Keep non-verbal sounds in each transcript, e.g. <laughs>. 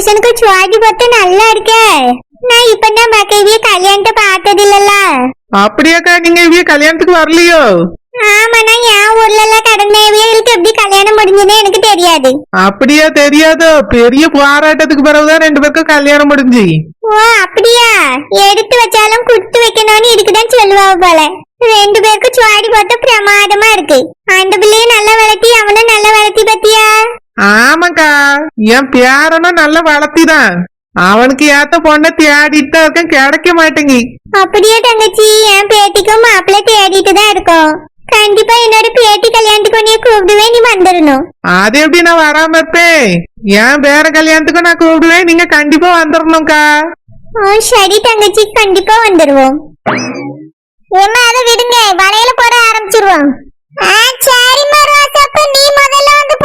புருஷனுக்கு சுவாதி பட்டு நல்லா இருக்க. நான் இப்ப தான் பார்க்க? இவிய கல்யாணத்தை பார்த்தது இல்லல்ல அப்படியாக்கா நீங்க இவிய கல்யாணத்துக்கு வரலையோ? ஆமாண்ணா என் ஊர்ல எல்லாம் கடந்த இவியலுக்கு எப்படி கல்யாணம் முடிஞ்சதுன்னு எனக்கு தெரியாது. அப்படியா தெரியாதோ? பெரிய போராட்டத்துக்கு பிறகுதான் ரெண்டு பேருக்கும் கல்யாணம் முடிஞ்சு. ஓ அப்படியா? எடுத்து வச்சாலும் குடுத்து வைக்கணும்னு இதுக்குதான் சொல்லுவா போல. ரெண்டு பேருக்கும் சுவாடி போட்டு பிரமாதமா இருக்கு. அந்த பிள்ளையும் நல்லா வளர்த்தி அவனும் நல்லா என் பேரனும் நல்ல வளர்த்திதான். அவனுக்கு ஏத்த பொண்ண தேடிட்டு தான் இருக்கேன் கிடைக்க மாட்டேங்கி. அப்படியே தங்கச்சி என் பேட்டிக்கும் மாப்பிள்ள தேடிட்டு தான் இருக்கோம். கண்டிப்பா என்னோட பேட்டி கல்யாணத்துக்கு உன்னைய கூப்பிடுவே நீ வந்துடணும். அது எப்படி நான் வராம இருப்பேன்? என் பேர கல்யாணத்துக்கு நான் கூப்பிடுவேன் நீங்க கண்டிப்பா வந்துடணும்க்கா. ஓ சரி தங்கச்சி கண்டிப்பா வந்துருவோம் ஏமா அதை விடுங்க வலையில போட ஆரம்பிச்சிருவோம். ஆ ரோசப்ப நீ முதல்ல வந்து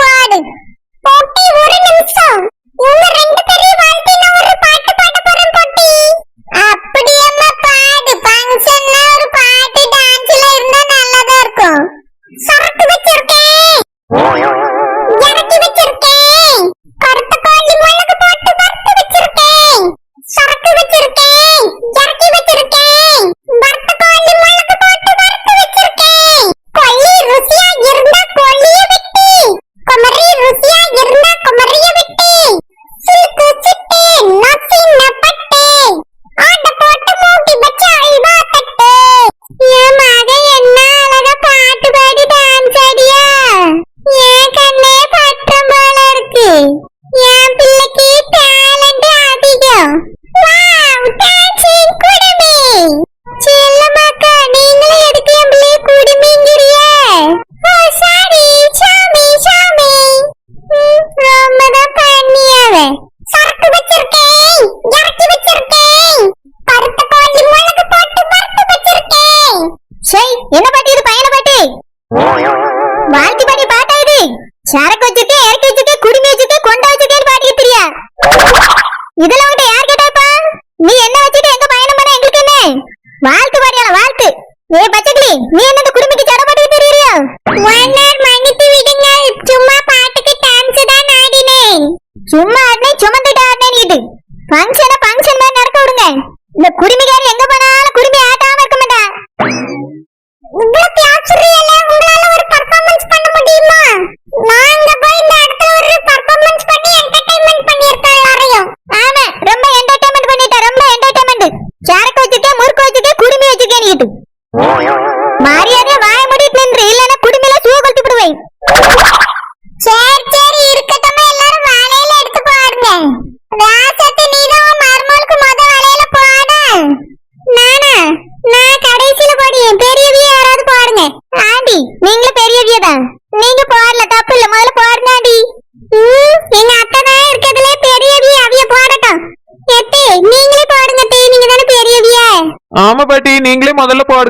不卖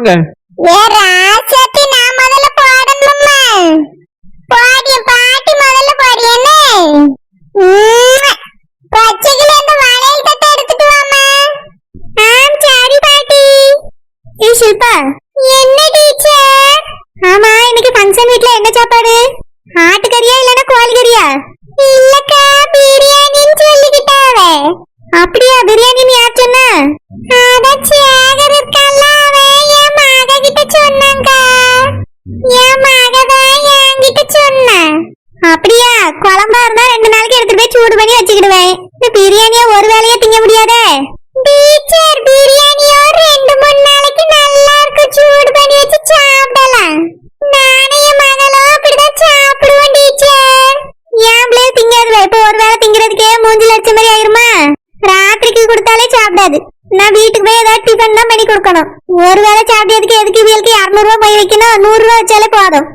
பாருங்க ரெண்டு நாளைக்கு எடுத்துட்டு போய் சூடு பண்ணி வச்சுக்கிடுவேன். இந்த பிரியாணியா ஒரு வேலையா திங்க முடியாதே? டீச்சர் பிரியாணியோ ரெண்டு மூணு நாளைக்கு நல்லா இருக்கும். சூடு பண்ணி வச்சு சாப்பிடலாம். நானே மகளோ அப்படிதான் சாப்பிடுவோம் டீச்சர். ஏன் பிள்ளை திங்காது இப்ப ஒரு வேளை திங்கிறதுக்கே மூஞ்சில அடிச்ச மாதிரி ஆயிருமா? ராத்திரிக்கு கொடுத்தாலே சாப்பிடாது. நான் வீட்டுக்கு போய் ஏதாவது டிஃபன் தான் பண்ணி கொடுக்கணும். ஒரு வேளை சாப்பிட்டதுக்கு எதுக்கு இவளுக்கு இரநூறுவா போய் வைக்கணும்? நூறுரூவா வச்சாலே போதும்.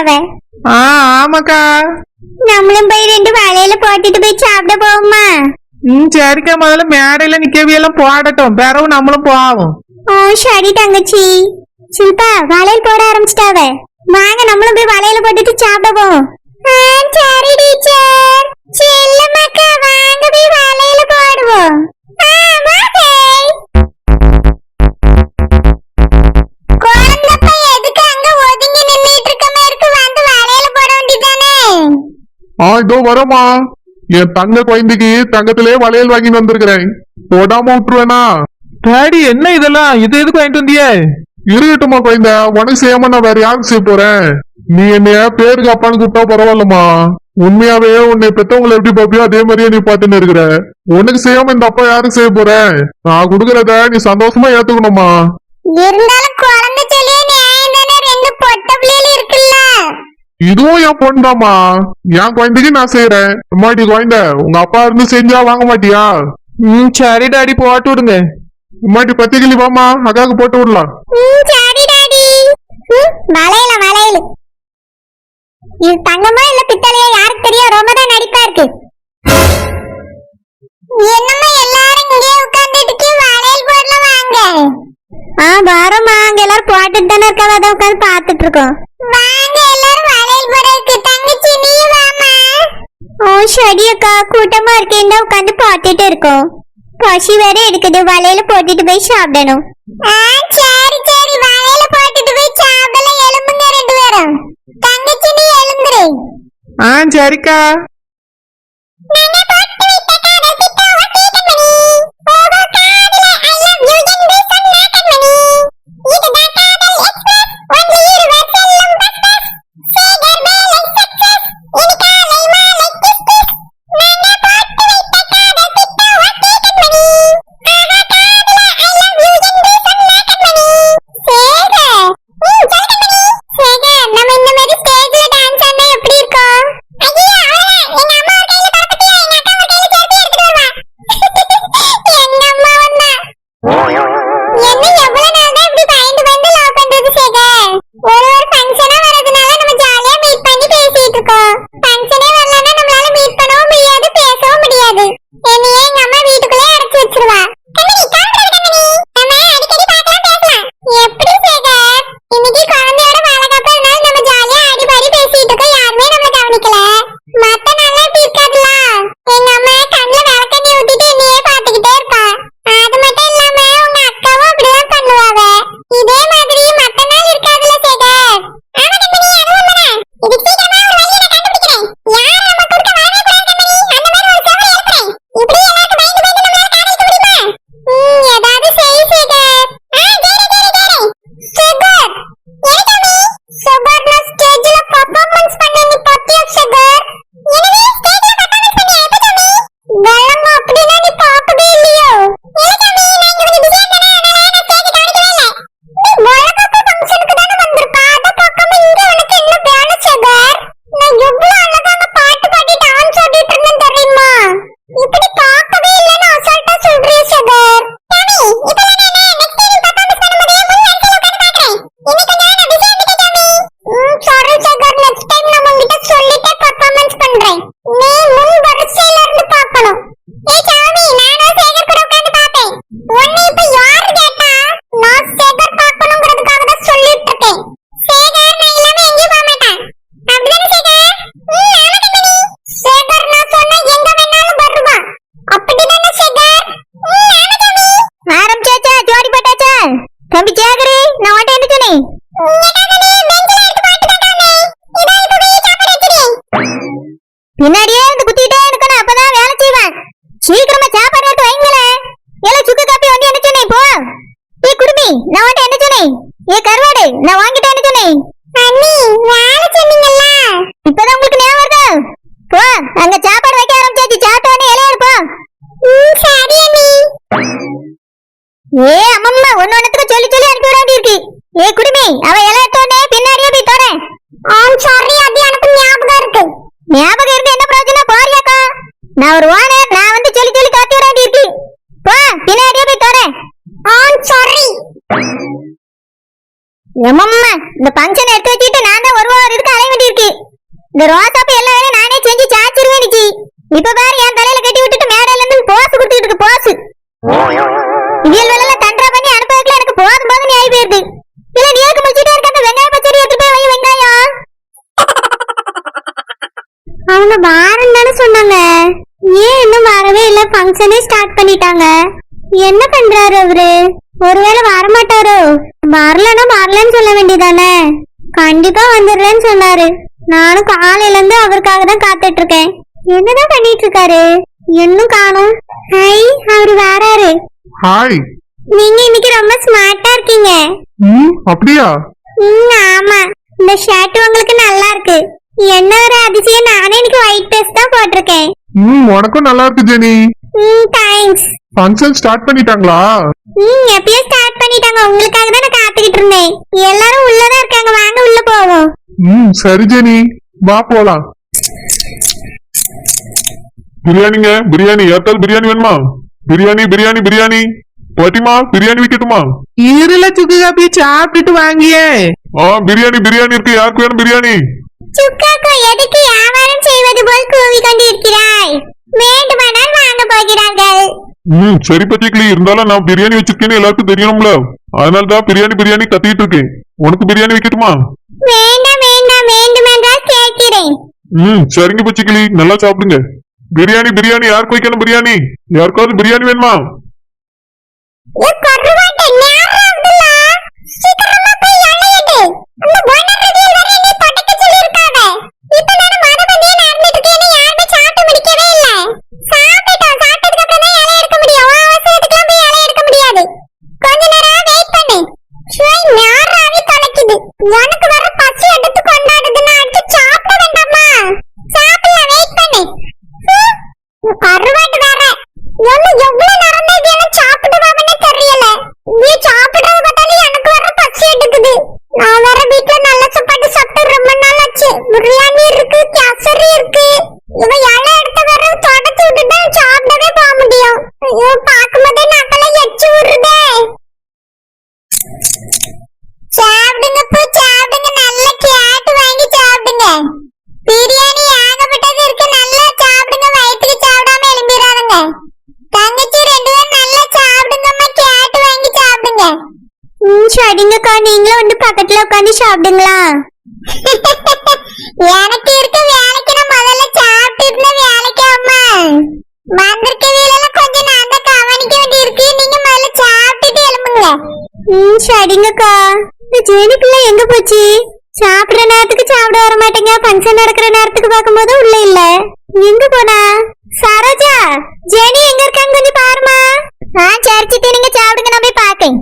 ஆரம்பிச்சிட்டாவ ஆ ஆமாக்கா. நம்மளும் போய் ரெண்டு வளையல போட்டுட்டு போய் சாப்பிட போவோமா? ம் சரிக்கா. முதல்ல மேடையில நிக்கவியெல்லாம் போடட்டும். பிறகு நம்மளும் போவோம். ஓ சரி தங்கச்சி. சில்பா வளையல் போட ஆரம்பிச்சிட்டாவ. வாங்க நம்மளும் போய் வளையல போட்டுட்டு சாப்பிட போவோம். சரி டீச்சர். ஆ இதோ வரமா? என் தங்க குழந்தைக்கு தங்கத்திலே வளையல் வாங்கி வந்திருக்கிறேன். போடாம விட்டுருவேனா? டாடி என்ன இதெல்லாம்? இது எதுக்கு வாங்கிட்டு வந்தியே? இருக்கட்டுமா குழந்தை? உனக்கு செய்யாம நான் வேற யாருக்கு செய்ய போறேன் நீ என்னைய பேருக்கு அப்பான்னு கூப்பிட்டா பரவாயில்லம்மா. உண்மையாவே உன்னை பெத்தவங்களை எப்படி பாப்பியோ அதே மாதிரியே நீ பாத்துன்னு இருக்கிற. உனக்கு செய்யாம இந்த அப்பா யாருக்கு செய்ய போறேன் நான் கொடுக்கறத நீ சந்தோஷமா ஏத்துக்கணுமா இருந்தாலும் குழந்தை சொல்லியே நியாயம் தானே ரெண்டு பொட்ட பிள்ளைகள் இருக்குல்ல இதுவும் என் பொண்ணுதாம்மா என் குழந்தைக்கு நான் செய்யறேன் அம்மாடி குழந்தை உங்க அப்பா இருந்து செஞ்சா வாங்க மாட்டியா? ம் சரி டாடி போட்டு விடுங்க. அம்மாடி பத்திக்கிளி வாமா அக்காவுக்கு போட்டு விடலாம். வளையல வளையல். இது தங்கமா இல்ல பித்தளையா? யாருக்கு தெரியும்? ரொம்ப தான் நடிப்பா இருக்கு. என்னம்மா எல்லாரும் இங்கே உட்கார்ந்துட்டு வளையல் போடல வாங்க? ஆ வாரம்மா அங்க எல்லாரும் போட்டுட்டு தானே இருக்காவ அதை உட்கார்ந்து பார்த்துட்டு இருக்கோம். வாங்க. தங்கச்சி நீ வாமா ஓ சரி அக்கா கூட்டமா இருக்கேன் உட்காந்து பார்த்துட்டு இருக்கோம் பசி வேற இருக்குது வலையில போட்டுட்டு போய் சாப்பிடணும் சரி சரி வலையில போட்டுட்டு போய் சாப்பிடலாம் எலும்புங்க ரெண்டு பேரும் தங்கச்சி நீ எலும்புறே ஆ சரிக்கா பின்னாடியே இருந்து குத்திட்டே இருக்கணும் அப்பதான் வேலை செய்வேன். சீக்கிரமா சாப்பாடு எடுத்து வைங்களேன் ஏல சுக்கு காப்பி வந்து என்ன சொன்னேன் போ. ஏ குடுமி நான் உன்ட்ட என்ன சொன்னேன்? ஏ கருவாடு நான் வாங்கிட்டு என்ன சொன்னேன்? அண்ணி வேலை சொன்னீங்கல்ல? இப்பதான் உங்களுக்கு ஞாபகம் வருதா? போ அங்க சாப்பாடு வைக்க ஆரம்பிச்சாச்சு சாப்பிட்ட உடனே இலையாடு போ சரி அண்ணி ஏ அம்மம்மா ஒன்னு ஒன்னத்துக்கு சொல்லி சொல்லி அனுப்பி விட வேண்டியிருக்கு. ஏ குடுமி அவ இலை எடுத்த உடனே பின்னாடியே போய் தோற ஆம் சாரி அது எனக்கு ஞாபகம் இருக்கு ஞாபகம் இருந்து என்ன பிரயோஜனம் போறியாக்கா நான் ஒரு ஓனர் நான் வந்து சொல்லி சொல்லி காட்டி விட போ பின்னாடியே போய் தோற ஆம் சாரி எம்மம்மா இந்த ஃபங்க்ஷன் எடுத்து வச்சிட்டு நான் தான் ஒரு வாரம் இருக்கு அலைய வேண்டியிருக்கு. இந்த ரோசாப்பு எல்லா வேலையும் நானே செஞ்சு சாச்சிருவேன் நிச்சி இப்ப பாரு என் தலையில கட்டி விட்டுட்டு மேடையில இருந்து போஸ் கொடுத்துட்டு இருக்கு போஸ். இவியல் வேலை தண்டரா பண்ணி அனுப்புறதுக்குள்ள எனக்கு போதும் போதும் நியாயம் போயிருது இல்ல நீ ஏக்கு முடிச்சிட்டே இருக்க அந்த வெங்காய பச்சடி எடுத்து போய் வை வெங்காயம். அவங்க வாரம் தானே சொன்னாங்க ஏன் இன்னும் வரவே இல்ல ஃபங்க்ஷனே ஸ்டார்ட் பண்ணிட்டாங்க. என்ன பண்றாரு அவரு? ஒருவேளை வரமாட்டாரோ? வரலன்னா வரலன்னு சொல்ல வேண்டியதானே? கண்டிப்பா வந்துடுறேன்னு சொன்னாரு. நானும் காலையில இருந்து அவருக்காக தான் காத்துட்டு இருக்கேன் என்னதான் பண்ணிட்டு இருக்காரு இன்னும் காணும். ஹை அவரு வராரு. ஹாய். நீங்க இன்னைக்கு ரொம்ப ஸ்மார்ட்டா இருக்கீங்க. ம் அப்படியா? ம் ஆமா. இந்த ஷர்ட் உங்களுக்கு நல்லா இருக்கு. என்ன ஒரு அதிசயம்? நானே இன்னைக்கு ஒயிட் ட்ரெஸ் தான் போட்டிருக்கேன். ம் உனக்கும் நல்லா இருக்கு ஜெனி. தேங்க்ஸ் ஃபங்க்ஷன் ஸ்டார்ட் பண்ணிட்டாங்களா? ம் எப்பயோ ஸ்டார்ட் பண்ணிட்டாங்க. உங்களுக்காக தான் நான் காத்துக்கிட்டு இருந்தேன். எல்லாரும் உள்ளதான் இருக்காங்க. வாங்க உள்ள போவோம். ம் சரி ஜெனி. வா போலாம். பிரியாணிங்க பிரியாணி. ஏத்தால் பிரியாணி வேணுமா? பிரியாணி பிரியாணி பிரியாணி. பாட்டிமா? பிரியாணி விக்கட்டுமா? இருல சுக்கு காப்பி சாப்பிட்டுட்டு வாங்கியே. ஆ பிரியாணி பிரியாணி இருக்கு. யாருக்கு வேணும் பிரியாணி? சுக்காக்கோ எதுக்கு வியாபாரம் செய்வது போல் கூவி கொண்டிருக்கிறாய் வேண்டுமானால் வாங்க போகிறார்கள். ம் சரி பச்சைக்கிளி இருந்தாலும் நான் பிரியாணி வச்சிருக்கேன்னு எல்லாருக்கும் தெரியணும்ல அதனால தான் பிரியாணி பிரியாணி கத்திட்டு இருக்கேன் உனக்கு பிரியாணி வைக்கட்டுமா? வேண்டாம் வேண்டாம் வேண்டுமென்றால் கேட்கிறேன். ம் சரிங்க பச்சைக்கிளி நல்லா சாப்பிடுங்க. பிரியாணி பிரியாணி யாருக்கு வைக்கணும் பிரியாணி? யாருக்காவது பிரியாணி வேணுமா? சரிங்கக்கா நீங்களும் வந்து பக்கத்துல உட்காந்து சாப்பிடுங்களா? <laughs> எனக்கு இருக்க வேலைக்கு நான் முதல்ல சாப்பிட்டு இருந்த வேலைக்கு அம்மா. வந்திருக்க வேலையில கொஞ்சம் நான் கவனிக்க வேண்டி நீங்க முதல்ல சாப்பிட்டுட்டு எழும்புங்க. ம் சரிங்கக்கா. இந்த ஜேனி பிள்ளை எங்க போச்சு? சாப்பிடுற நேரத்துக்கு சாப்பிட வர மாட்டேங்க. ஃபங்க்ஷன் நடக்கிற நேரத்துக்கு பார்க்கும்போது உள்ள இல்ல. எங்க போனா? சரோஜா ஜேனி எங்க இருக்கான்னு கொஞ்சம் பாருமா ஆ சரிச்சிட்டு நீங்க சாப்பிடுங்க நான் போய் பாக்கேன்